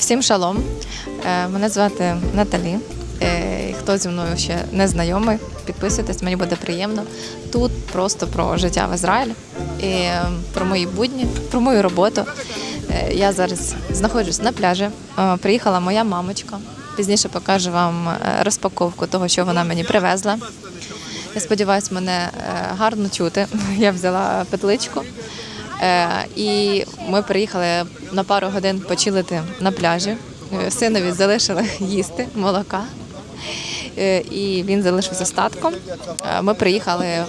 Всім шалом. Е, Мене звати Наталі. Е, Хто зі мною ще не знайомий, підписуйтесь, мені буде приємно. Тут просто про життя в Ізраїлі і е, про мої будні, про мою роботу. Я зараз знаходжусь на пляжі. Приїхала моя мамочка. Пізніше покажу вам розпаковку того, що вона мені привезла. Я сподіваюся, мене гарно чути. Я взяла петличку. Е, І ми приїхали на пару годин почилити на пляжі. Е, Синові залишили їсти молока. Е, І він залишився з татком. Е, Ми приїхали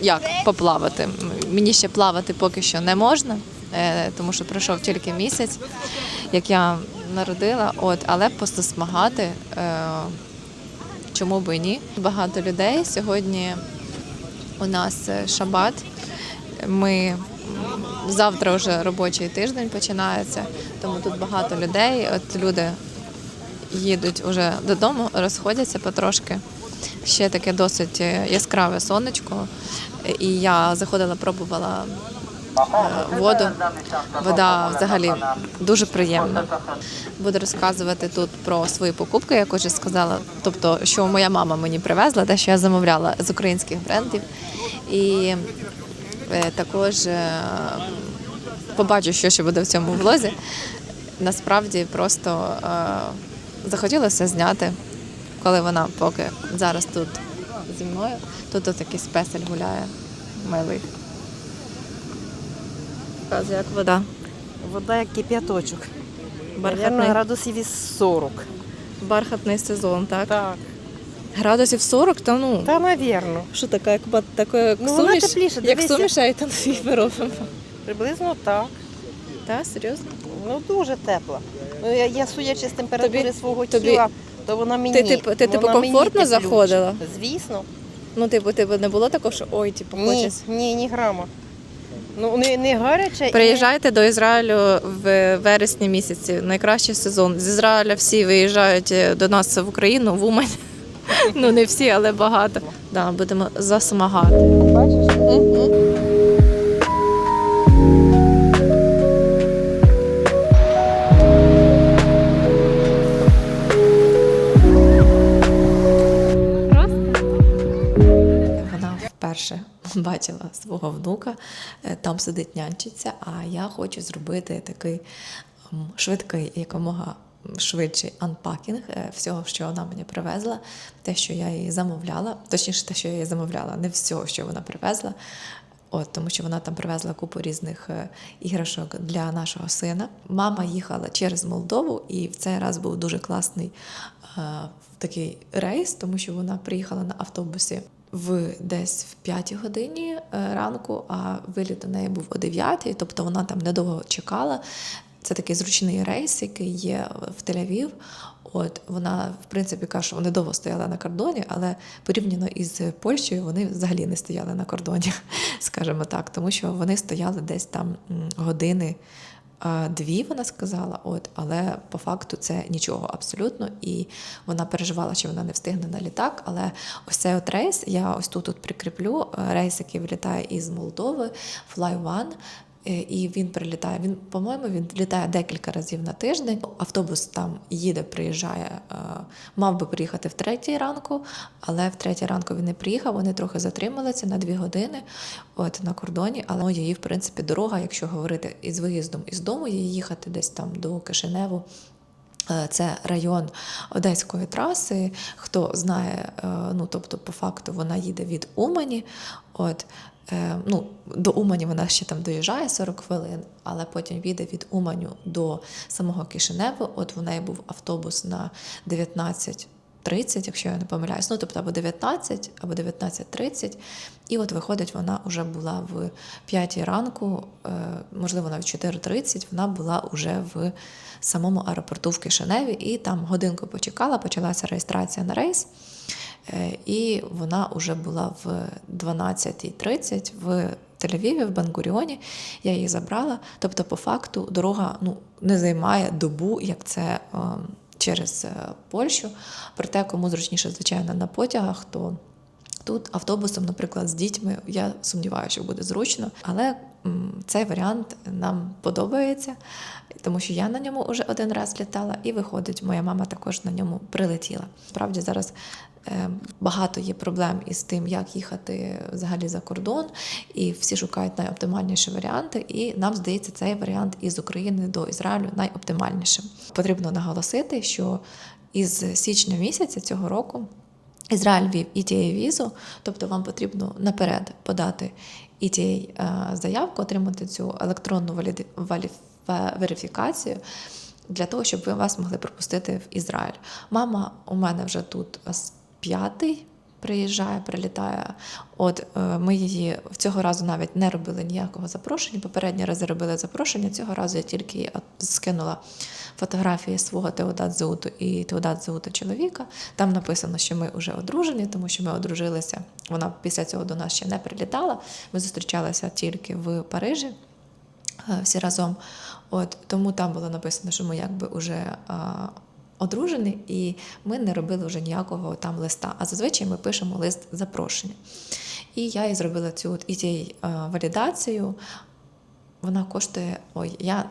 як поплавати. Мені ще плавати поки що не можна, тому що пройшов тільки місяць, як я народила. От, але посмагати чому би ні. Багато людей сьогодні у нас шабат. Ми завтра вже робочий тиждень починається, тому тут багато людей. От люди їдуть уже додому, розходяться потрошки. Ще таке досить е, яскраве сонечко. І я заходила, пробувала е, воду. Вода взагалі дуже приємна. Буду розказувати тут про свої покупки, як вже сказала. Тобто, що моя мама мені привезла, те, що я замовляла з українських брендів. І також е, побачу, що ще буде в цьому влозі. Насправді просто е, захотілося зняти, коли вона поки зараз тут зі мною. Тут такий спесель гуляє милий. Показує, як вода. Вода як кип'яточок. Бархатний. Бархатний, градусів із 40. бархатний сезон, так? Так. Градусів 40, то ну. Та, навірно. Що таке, як, ба- таке, як Ну, вона суміш, тепліше, як дивися. суміш айтонові робимо. Приблизно так. Так, серйозно? Ну, дуже тепла. Ну, я, я судячи з температури Тобі- свого тобі- тіла, то вона мені. Ти, типу- ти, типу, вона мені комфортно теплюча. заходила? Звісно. Ну, типу, типу, не було такого, що ой, типу, Ні, хочеться. ні, ні грама. Ну, не, не гаряче. і Приїжджайте до Ізраїлю в вересні місяці. Найкращий сезон. З Ізраїля всі виїжджають е, до нас в Україну, в Умань. Ну не всі, але багато. Да, будемо засмагати. Бачиш? Вперше бачила свого внука, е, там сидить нянчиться, а я хочу зробити такий швидкий, якомога швидший анпакінг е, всього, що вона мені привезла, те, що я їй замовляла, точніше, те, що я їй замовляла, не всього, що вона привезла. От, тому що вона там привезла купу різних е, іграшок для нашого сина. Мама їхала через Молдову, і в цей раз був дуже класний е, такий рейс, тому що вона приїхала на автобусі в десь в 5 годині е, ранку, а виліт у неї був о 9, тобто вона там недовго чекала. Це такий зручний рейс, який є в Тель-Авів. От вона, в принципі, каже, що вони довго стояли на кордоні, але порівняно із Польщею вони взагалі не стояли на кордоні, скажімо так, тому що вони стояли десь там години. Дві вона сказала, от, але по факту це нічого абсолютно. І вона переживала, що вона не встигне на літак. Але ось цей от рейс, я ось тут, тут прикріплю е, рейс, який вилітає із Молдови, Fly One. Е, І він прилітає. Він, по-моєму, він літає декілька разів на тиждень. Автобус там їде, приїжджає. е, Мав би приїхати в третій ранку, але в третій ранку він не приїхав. Вони трохи затрималися на дві години от на кордоні. Але ну, її, в принципі, дорога, якщо говорити із виїздом із дому, її їхати десь там до Кишиневу. Е, Це район Одеської траси. Хто знає, ну тобто, по факту вона їде від Умані. От е, ну, до Умані вона ще там доїжджає 40 хвилин, але потім їде від Уманю до самого Кишиневу. От в неї був автобус на 19. 30, якщо я не помиляюсь, ну тобто або 19, або 19.30. І от виходить, вона вже була в 5 ранку, е, можливо, навіть 4.30, вона була вже в самому аеропорту в Кишиневі, і там годинку почекала, почалася реєстрація на рейс. Е, І вона вже була в 12.30 в Тель-Авіві, в Бангуріоні. Я її забрала. Тобто, по факту, дорога ну, не займає добу, як це е, через е, Польщу. Проте, кому зручніше, звичайно, на потягах, то Тут автобусом, наприклад, з дітьми, я сумніваюся, що буде зручно, але цей варіант нам подобається, тому що я на ньому вже один раз літала, і виходить, моя мама також на ньому прилетіла. Справді зараз е, багато є проблем із тим, як їхати взагалі за кордон, і всі шукають найоптимальніші варіанти. І нам здається, цей варіант із України до Ізраїлю найоптимальнішим. Потрібно наголосити, що із січня місяця цього року. Ізраїль вів ETA візу, тобто вам потрібно наперед подати ETA е, заявку, отримати цю електронну валіди- валі- верифікацію для того, щоб ви вас могли пропустити в Ізраїль. Мама у мене вже тут п'ятий. Приїжджає, прилітає. От е, ми її цього разу навіть не робили ніякого запрошення. Попередні рази робили запрошення. Цього разу я тільки їй скинула фотографії свого Теодат Зеуту і Теодат Зеута чоловіка. Там написано, що ми вже одружені, тому що ми одружилися. Вона після цього до нас ще не прилітала. Ми зустрічалися тільки в Парижі е, всі разом. От тому там було написано, що ми якби вже одружені, і ми не робили вже ніякого там листа. А зазвичай ми пишемо лист запрошення. І я їй зробила цю от ETA валідацію. Вона коштує, ой, я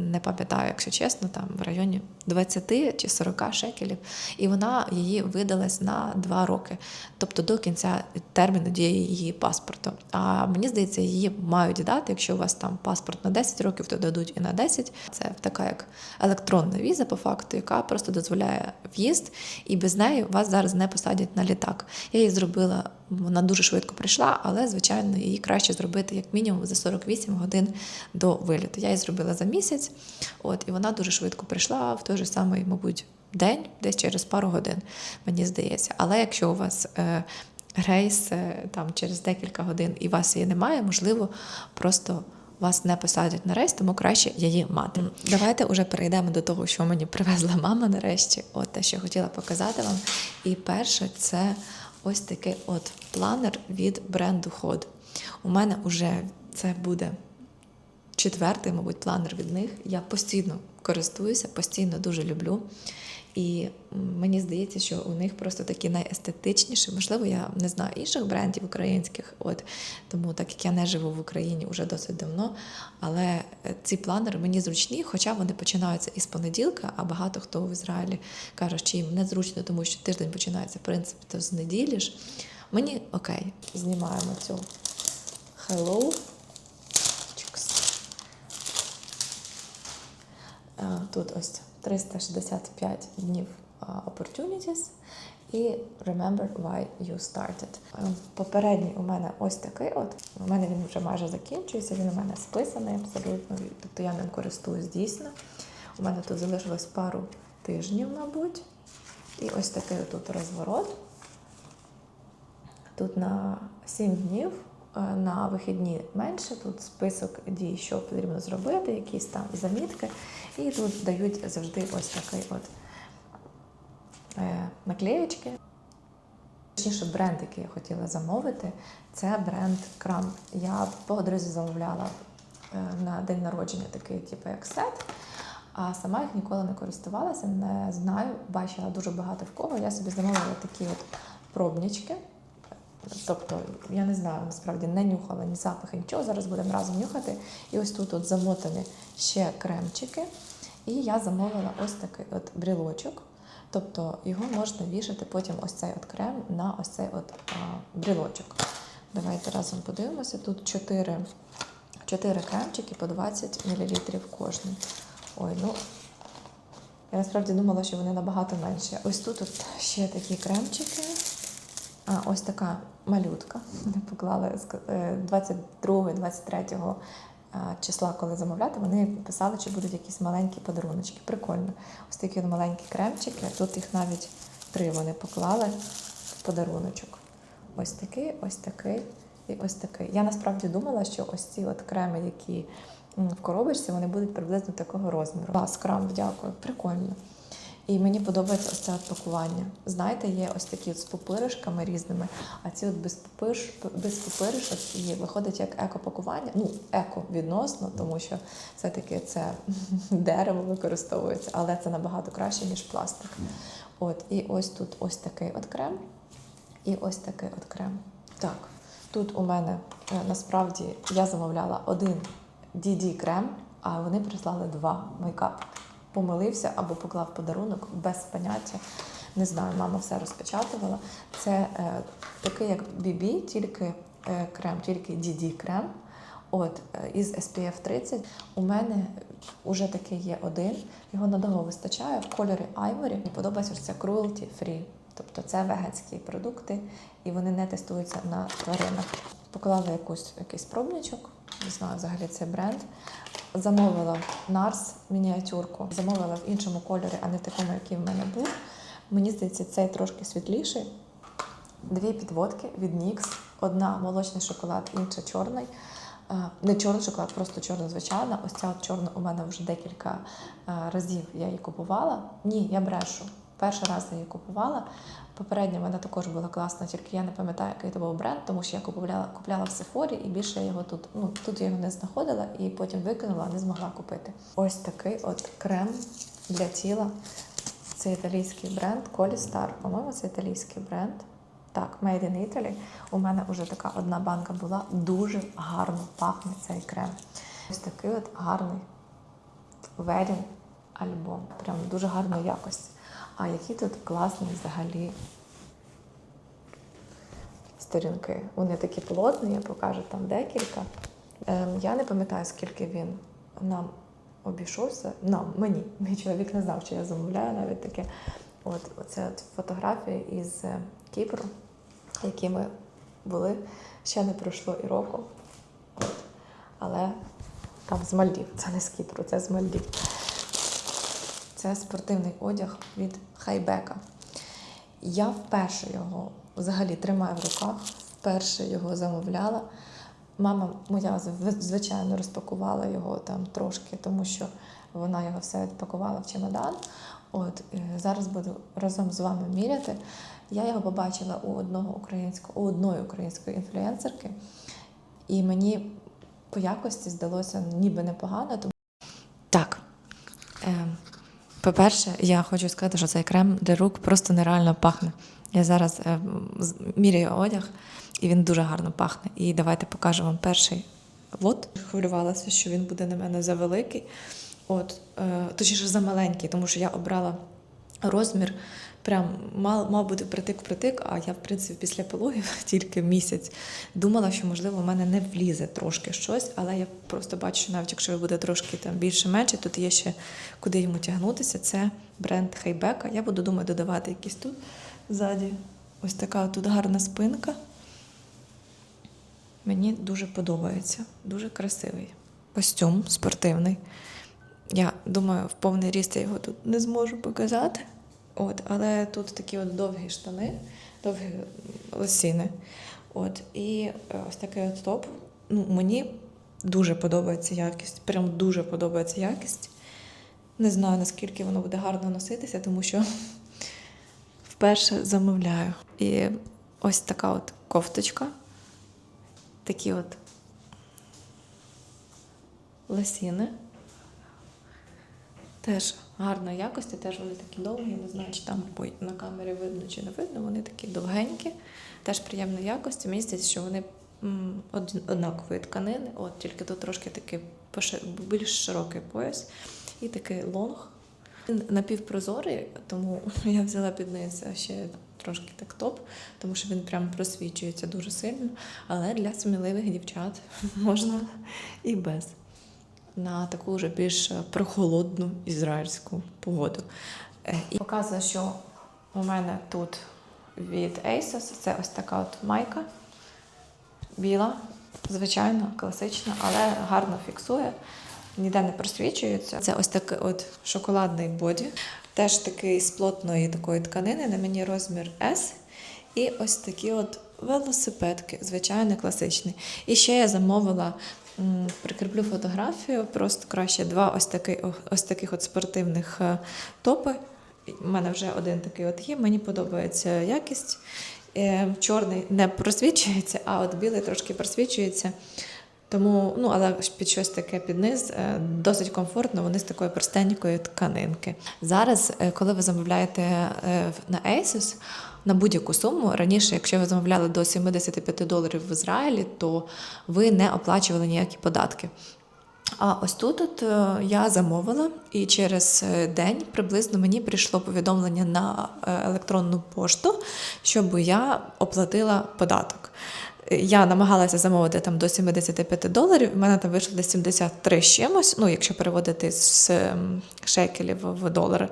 не пам'ятаю, якщо чесно, там в районі 20 чи 40 шекелів, і вона її видалась на 2 роки, тобто до кінця терміну дії її паспорту. А мені здається, її мають дати. Якщо у вас там паспорт на 10 років, то дадуть і на 10. Це така як електронна віза, по факту, яка просто дозволяє в'їзд, і без неї вас зараз не посадять на літак. Я її зробила. Вона дуже швидко прийшла, але звичайно її краще зробити як мінімум за 48 годин до виліту. Я її зробила за місяць, от і вона дуже швидко прийшла в той же самий, мабуть, день, десь через пару годин, мені здається. Але якщо у вас е, рейс е, там через декілька годин і вас її немає, можливо, просто. Вас не посадять на рейс, тому краще її мати. Давайте вже перейдемо до того, що мені привезла мама нарешті. От те, що хотіла показати вам. І перше, це ось такий от планер від бренду Ход. У мене вже це буде четвертий, мабуть, планер від них. Я постійно користуюся, постійно дуже люблю. І мені здається, що у них просто такі найестетичніші. Можливо, я не знаю інших брендів українських, от тому так як я не живу в Україні вже досить давно. Але е, ці планери мені зручні, хоча вони починаються із понеділка, а багато хто в Ізраїлі каже, що їм незручно, тому що тиждень починається в принципі то з неділі ж. Мені окей, знімаємо цю Hello. Тут ось 365 днів opportunities і remember why you started. Е, Попередній у мене ось такий от. У мене він вже майже закінчується, він у мене списаний абсолютно, тобто я ним користуюсь дійсно. У мене тут залишилось пару тижнів, мабуть. І ось такий тут розворот. Тут на 7 днів, на вихідні менше. Тут список дій, що потрібно зробити, якісь там замітки. І тут дають завжди ось такий от е, наклеєчки. Точніше, бренд, який я хотіла замовити, це бренд Крам. Я по одразу замовляла е, на день народження такий, типу, як сет. А сама їх ніколи не користувалася, не знаю. Бачила дуже багато в кого. Я собі замовила такі от пробнички. Тобто, я не знаю, насправді не нюхала ні запахи, нічого. Зараз будемо разом нюхати. І ось тут от замотані ще кремчики. І я замовила ось такий от брілочок. Тобто його можна вішати потім ось цей от крем на ось цей от а, брілочок. Давайте разом подивимося. Тут 4, 4 кремчики по 20 мл кожний. Ой, ну я насправді думала, що вони набагато менші. Ось тут от ще такі кремчики. Ось така малютка. Вони поклали е, 22-23 числа, коли замовляти, вони писали, чи будуть якісь маленькі подаруночки. Прикольно. Ось такі маленькі кремчики. Тут їх навіть три вони поклали в подаруночок. Ось такий, ось такий і ось такий. Я насправді думала, що ось ці от креми, які в коробочці, вони будуть приблизно такого розміру. Клас, крам, дякую, прикольно. І мені подобається ось це от пакування. Знаєте, є ось такі от з пупиришками різними, а ці от без пупириш, без пупиришок і виходить як еко-пакування. Ну, еко відносно, тому що все-таки це дерево використовується, але це набагато краще, ніж пластик. От, і ось тут ось такий от крем, і ось такий от крем. Так, Тут у мене е, насправді я замовляла один DD крем, а вони прислали два мейкап. Помилився або поклав подарунок без поняття. Не знаю, мама все розпечатувала. Це е, такий як BB, тільки е, крем, тільки DD крем. От е, із SPF 30 у мене вже такий є один. Його надовго вистачає в кольорі Ivory. Мені подобається що це cruelty free. Тобто це веганські продукти, і вони не тестуються на тваринах. Поклала якусь якийсь пробничок, не знаю взагалі цей бренд. Замовила Нарс мініатюрку, замовила в іншому кольорі, а не в такому, який в мене був. Мені здається, цей трошки світліший. Дві підводки від NYX. Одна молочний шоколад, інша чорний. Е, Не чорний шоколад, просто чорна звичайна. Ось ця от чорна у мене вже декілька е, разів я її купувала. Ні, я брешу. Перший раз я її купувала. Попередня вона також була класна, тільки я не пам'ятаю, який це був бренд, тому що я купувала, купляла в Сефорі і більше я його тут. Ну тут я його не знаходила і потім викинула, не змогла купити. Ось такий от крем для тіла. Це італійський бренд Колістар. По-моєму, це італійський бренд. Так, Made in Italy. У мене вже така одна банка була. Дуже гарно пахне цей крем. Ось такий от гарний wedding альбом. Прям дуже гарної якості. А які тут класні взагалі сторінки. Вони такі плотні, я покажу там декілька. Ем, я не пам'ятаю, скільки він нам обійшовся. Нам, мені. Мій чоловік не знав, що я замовляю навіть таке. От оце от фотографії із е, Кіпру, які ми були. Ще не пройшло і року. От. Але там з Мальдів. Це не з Кіпру, це з Мальдів. Це спортивний одяг від Хайбека. Я вперше його взагалі тримаю в руках, вперше його замовляла. Мама моя звичайно розпакувала його там трошки, тому що вона його все відпакувала в чемодан. От е, зараз буду разом з вами міряти. Я його побачила у одного українського, у одної української інфлюенсерки, і мені по якості здалося ніби непогано. По-перше, я хочу сказати, що цей крем для рук просто нереально пахне. Я зараз е, міряю одяг, і він дуже гарно пахне. І давайте покажу вам перший лот. Хвилювалася, що він буде на мене завеликий. От, е, точніше, замаленький, тому що я обрала розмір. Прям мав, мав бути притик-притик, а я, в принципі, після пологів тільки місяць думала, що можливо в мене не влізе трошки щось, але я просто бачу, що навіть якщо буде трошки там більше-менше, тут є ще куди йому тягнутися. Це бренд Хайбека. Я буду думаю, додавати якісь тут ззаді. Ось така тут гарна спинка. Мені дуже подобається, дуже красивий. Костюм спортивний. Я думаю, в повний ріст я його тут не зможу показати. От, але тут такі от довгі штани, довгі лосіни. От, і е, ось такий от топ. Ну, мені дуже подобається якість. Прям дуже подобається якість. Не знаю, наскільки воно буде гарно носитися, тому що вперше замовляю. І ось така от кофточка. Такі от лосіни. Теж гарної якості, теж вони такі довгі, не знаю, чи там на камері видно чи не видно. Вони такі довгенькі, теж приємної якості. Мені здається, що вони однакової тканини, от тільки тут трошки такий більш широкий пояс і такий лонг. Він напівпрозорий, тому я взяла під низ ще трошки так топ, тому що він прям просвічується дуже сильно. Але для сміливих дівчат можна і без на таку вже більш прохолодну ізраїльську погоду. Е, І показую, що у мене тут від ASOS це ось така от майка біла, звичайно, класична, але гарно фіксує, ніде не просвічується. Це ось такий от шоколадний боді, теж такий з плотної такої тканини, на мені розмір S. І ось такі от велосипедки, звичайно, класичні. І ще я замовила, прикріплю фотографію, просто краще два ось, таки, ось таких от спортивних е, топи. У мене вже один такий от є, мені подобається якість. Е, Чорний не просвічується, а от білий трошки просвічується. Тому, ну, але під щось таке під низ е, досить комфортно, вони з такої простенької тканинки. Зараз, е, коли ви замовляєте е, на Asus, на будь-яку суму раніше, якщо ви замовляли до 75 доларів в Ізраїлі, то ви не оплачували ніякі податки. А ось тут от, я замовила, і через день приблизно мені прийшло повідомлення на електронну пошту, щоб я оплатила податок. Я намагалася замовити там до 75 доларів, у мене там вийшло десь 73 з чимось, ну якщо переводити з ем, шекелів в долари.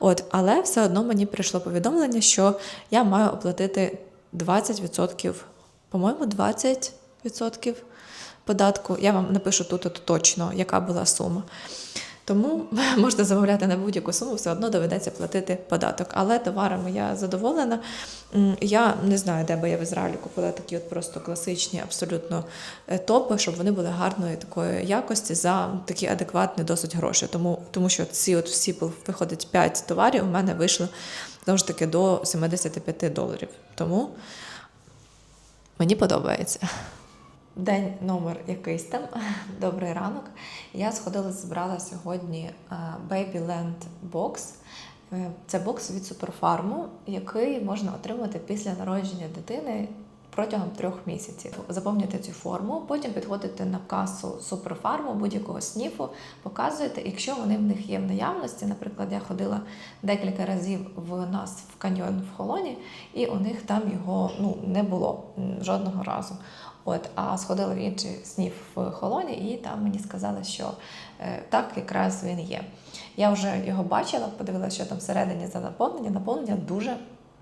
От, але все одно мені прийшло повідомлення, що я маю оплатити 20%, по-моєму, 20% податку. Я вам напишу тут точно, яка була сума. Тому можна замовляти на будь-яку суму, все одно доведеться платити податок. Але товарами я задоволена. Я не знаю, де би я в Ізраїлі купила такі от просто класичні, абсолютно е, топи, щоб вони були гарної такої якості за такі адекватні досить гроші. Тому, тому що ці от всі виходить 5 товарів, у мене вийшло знову ж таки до 75 доларів. Тому мені подобається. День номер якийсь там. Добрий ранок. Я сходила, збирала сьогодні е, Babyland Box. Е, Це бокс від Суперфарму, який можна отримати після народження дитини протягом трьох місяців. Заповнюєте цю форму, потім підходите на касу Суперфарму будь-якого сніфу, показуєте, якщо вони в них є в наявності. Наприклад, я ходила декілька разів в нас в каньйон в холоні, і у них там його ну, не було жодного разу. От, а сходила в інший сніф в холоні, і там мені сказали, що е, так якраз він є. Я вже його бачила, подивилася, що там всередині за наповнення. Наповнення дуже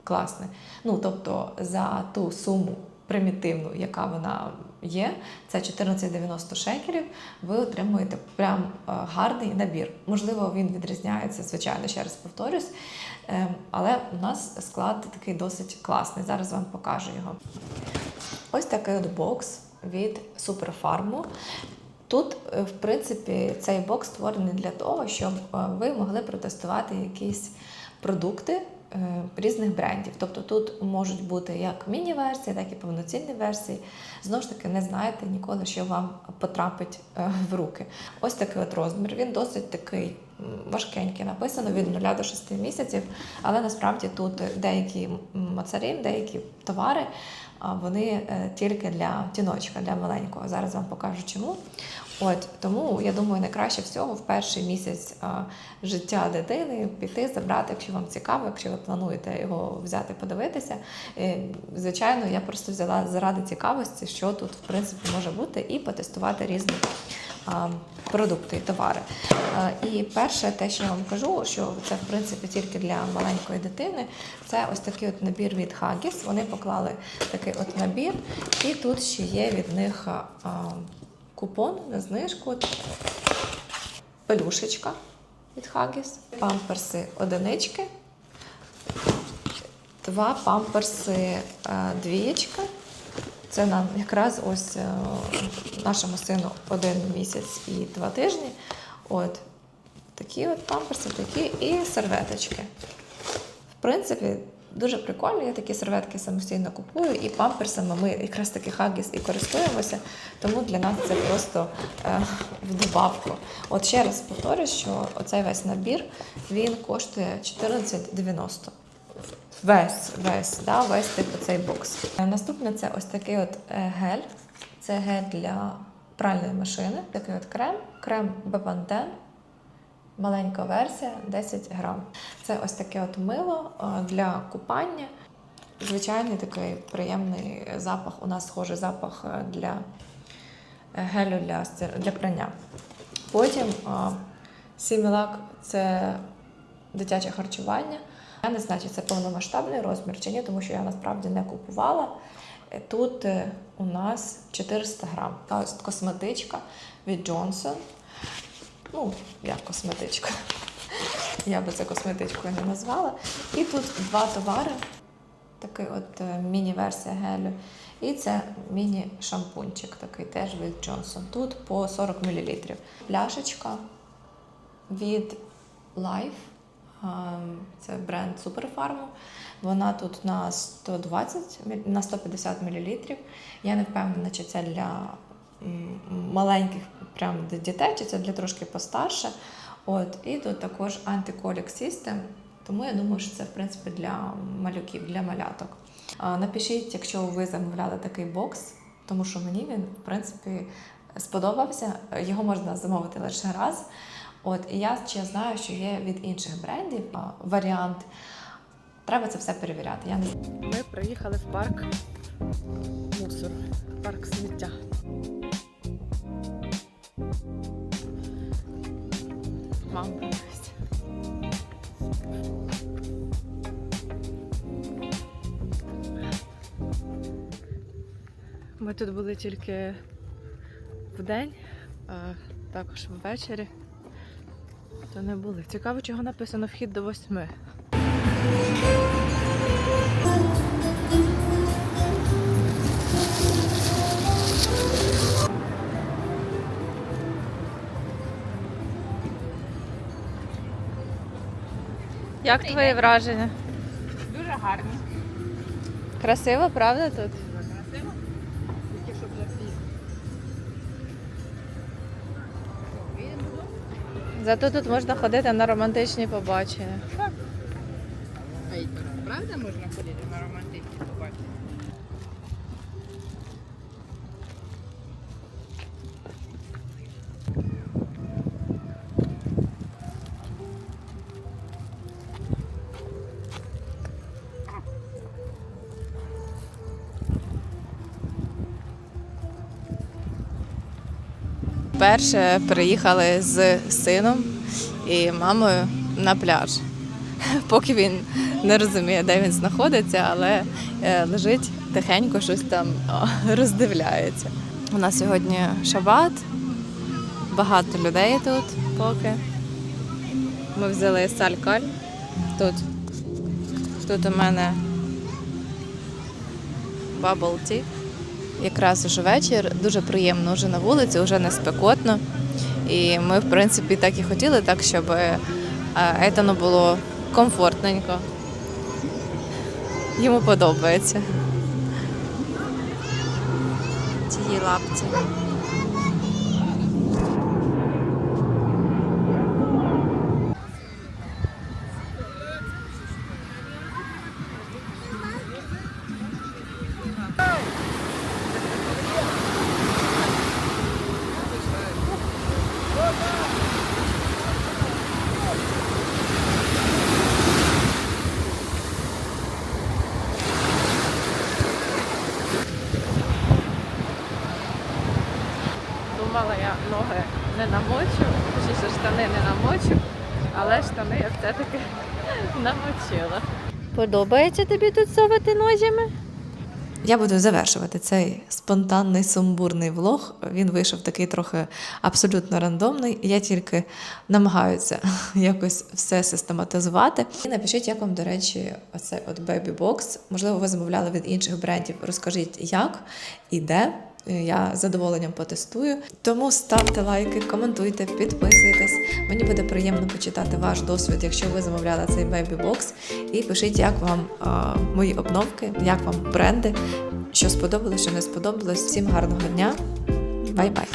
класне. Ну, тобто, за ту суму примітивну, яка вона є, це 14,90 шекелів, ви отримуєте прям е, гарний набір. Можливо, він відрізняється, звичайно, ще раз повторюсь. Ем, Але у нас склад такий досить класний. Зараз вам покажу його. Ось такий от бокс від Суперфарму. Тут, е, в принципі, цей бокс створений для того, щоб е, ви могли протестувати якісь продукти різних брендів. Тобто тут можуть бути як міні-версії, так і повноцінні версії. Знову ж таки, не знаєте ніколи, що вам потрапить е, в руки. Ось такий от розмір. Він досить такий важкенький, написано від 0 до 6 місяців, але насправді тут деякі м, моцарин, деякі товари. Вони е, тільки для тіночка, для маленького. Зараз вам покажу чому. От тому я думаю, найкраще всього в перший місяць а, життя дитини піти, забрати, якщо вам цікаво, якщо ви плануєте його взяти, подивитися. Е, Звичайно, я просто взяла заради цікавості, що тут в принципі може бути, і потестувати різні продукти і товари. І перше, те, що я вам кажу, що це в принципі тільки для маленької дитини, це ось такий от набір від Haggis. Вони поклали такий от набір, і тут ще є від них. Купон на знижку. Пелюшечка від Haggis, памперси одинички, два памперси е, двієчка. Це нам якраз ось е, нашому сину один місяць і два тижні. От такі от памперси, такі і серветочки. В принципі, дуже прикольно. Я такі серветки самостійно купую, і памперсами ми якраз таки хагіс і користуємося, тому для нас це просто е, в добавку. От ще раз повторюю, що оцей весь набір він коштує 14,90. Весь, весь, да, весь типу цей бокс. Е, Наступне це ось такий от е, гель. Це гель для пральної машини. Такий от крем, крем Бепантен. Маленька версія 10 грам. Це ось таке от мило е, для купання. Звичайний такий приємний запах. У нас схожий запах е, для е, гелю для, для прання. Потім сімілак це дитяче харчування. Я не знаю, чи це повномасштабний розмір чи ні, тому що я насправді не купувала. Тут у нас 400 грам. Ось косметичка від Johnson. Ну, як косметичка. Я би це косметичкою не назвала. І тут два товари. Такий от е, міні-версія гелю. І це міні-шампунчик, такий теж від Johnson. Тут по 40 мл. Пляшечка від Life. Ем, Це бренд Суперфарму. Вона тут на 120 на 150 мл. Я не впевнена, чи це для маленьких прям дітей, чи це для трошки постарше. От, і тут також антиколік System, тому я думаю, що це в принципі для малюків, для маляток. Напишіть, якщо ви замовляли такий бокс, тому що мені він, в принципі, сподобався. Його можна замовити лише раз. От, і я ще знаю, що є від інших брендів варіант. Треба це все перевіряти. Я не Ми приїхали в парк мусор, парк сміття. Мама дивись. Ми тут були тільки вдень, а також ввечері. То не були. Цікаво, чого написано вхід до восьми. Як твої враження? Дуже гарні. Красиво, правда тут? Красиво. Тільки щоб всі. Зато тут можна ходити на романтичні побачення. Правда можна ходити на романтичні Перше приїхали з сином і мамою на пляж. Поки він не розуміє, де він знаходиться, але е, лежить тихенько, щось там роздивляється. У нас сьогодні шабат, багато людей тут поки. Ми взяли салькаль. Тут, тут у мене bubble tea. Якраз уже вечір, дуже приємно вже на вулиці, вже не спекотно. І ми, в принципі, так і хотіли, так, щоб е, Етану було комфортненько. Йому подобається. Цієї лапці. Думала, я ноги не намочу, точніше штани не намочу, але штани я все-таки намочила. Подобається тобі тут совати ножами? Я буду завершувати цей спонтанний сумбурний влог. Він вийшов такий трохи абсолютно рандомний. Я тільки намагаюся якось все систематизувати. І напишіть, як вам, до речі, оцей от Baby Box. Можливо, ви замовляли від інших брендів. Розкажіть, як і де. Я з задоволенням потестую. Тому ставте лайки, коментуйте, підписуйтесь. Мені буде приємно почитати ваш досвід, якщо ви замовляли цей Box. І пишіть, як вам а, мої обновки, як вам бренди, що сподобалось, що не сподобалось. Всім гарного дня. Бай-бай!